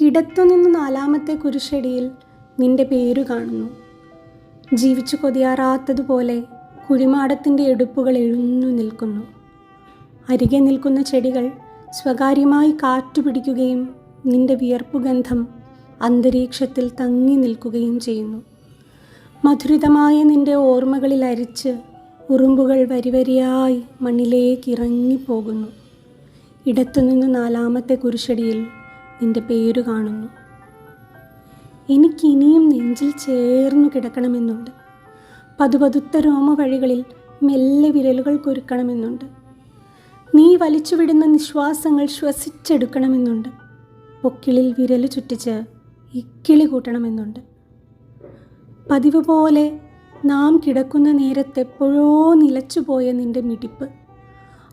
ഇടത്തുനിന്ന് നാലാമത്തെ കുരിശടിയിൽ നിന്റെ പേരു കാണുന്നു. ജീവിച്ചു കൊതിയാറാത്തതുപോലെ കുഴിമാടത്തിന്റെ എടുപ്പുകൾ എഴുന്നു നിൽക്കുന്നു. അരികെ നിൽക്കുന്ന ചെടികൾ സ്വകാര്യമായി കാറ്റുപിടിക്കുകയും നിന്റെ വിയർപ്പുഗന്ധം അന്തരീക്ഷത്തിൽ തങ്ങി നിൽക്കുകയും ചെയ്യുന്നു. മധുരിതമായ നിന്റെ ഓർമ്മകളിൽ അരിച്ച് ഉറുമ്പുകൾ വരിവരിയായി മണ്ണിലേക്ക് ഇറങ്ങിപ്പോകുന്നു. ഇടത്തുനിന്ന് നാലാമത്തെ കുരിശടിയിൽ നിന്റെ പേര് കാണുന്നു. എനിക്കിനിയും നെഞ്ചിൽ ചേർന്നു കിടക്കണമെന്നുണ്ട്. പതുപതുത്ത രോമവഴികളിൽ മെല്ലെ വിരലുകൾ കൊരുക്കണമെന്നുണ്ട്. നീ വലിച്ചുവിടുന്ന നിശ്വാസങ്ങൾ ശ്വസിച്ചെടുക്കണമെന്നുണ്ട്. പൊക്കിളിൽ വിരൽ ചുറ്റിച്ച് ഇക്കിളി കൂട്ടണമെന്നുണ്ട്. പതിവ് പോലെ നാം കിടക്കുന്ന നേരത്തെപ്പോഴോ നിലച്ചുപോയ നിന്റെ മിടിപ്പ്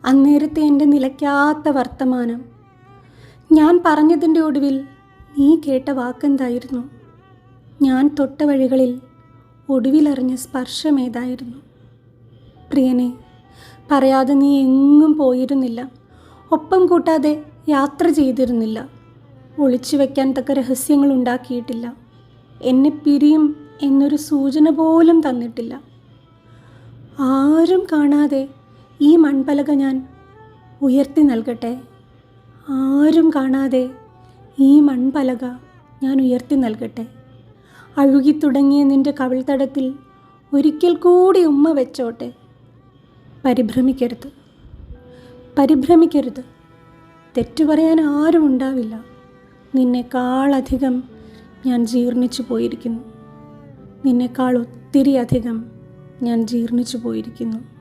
അന്നേരത്തെ എന്റെ നിലയ്ക്കാത്ത വർത്തമാനം ഞാൻ പറഞ്ഞതിന്റെ ഒടുവിൽ നീ കേട്ട വാക്കെന്തായിരുന്നു? ഞാൻ തൊട്ട വഴികളിൽ ഒടുവിലറിഞ്ഞ സ്പർശമേതായിരുന്നു? പ്രിയനെ പറയാതെ നീ എങ്ങും പോയിരുന്നില്ല. ഒപ്പം കൂട്ടാതെ യാത്ര ചെയ്തിരുന്നില്ല. ഒളിച്ചു വയ്ക്കാൻ തക്ക രഹസ്യങ്ങൾ ഉണ്ടാക്കിയിട്ടില്ല. എന്നെ പിരിയും എന്നൊരു സൂചന പോലും തന്നിട്ടില്ല. ആരും കാണാതെ ഈ മൺപലക ഞാൻ ഉയർത്തി നൽകട്ടെ? ആരും കാണാതെ ഈ മൺപലക ഞാൻ ഉയർത്തി നൽകട്ടെ. അഴുകിത്തുടങ്ങിയ നിന്റെ കവിൾത്തടത്തിൽ ഒരിക്കൽ കൂടി ഉമ്മ വെച്ചോട്ടെ. പരിഭ്രമിക്കരുത്. പരിഭ്രമിക്കരുത്. തെറ്റു പറയാൻ ആരും ഉണ്ടാവില്ല. നിന്നെക്കാളധികം ഞാൻ ജീർണിച്ചു പോയിരിക്കുന്നു. നിന്നെക്കാൾ ഒത്തിരി അധികം ഞാൻ ജീർണിച്ചു പോയിരിക്കുന്നു.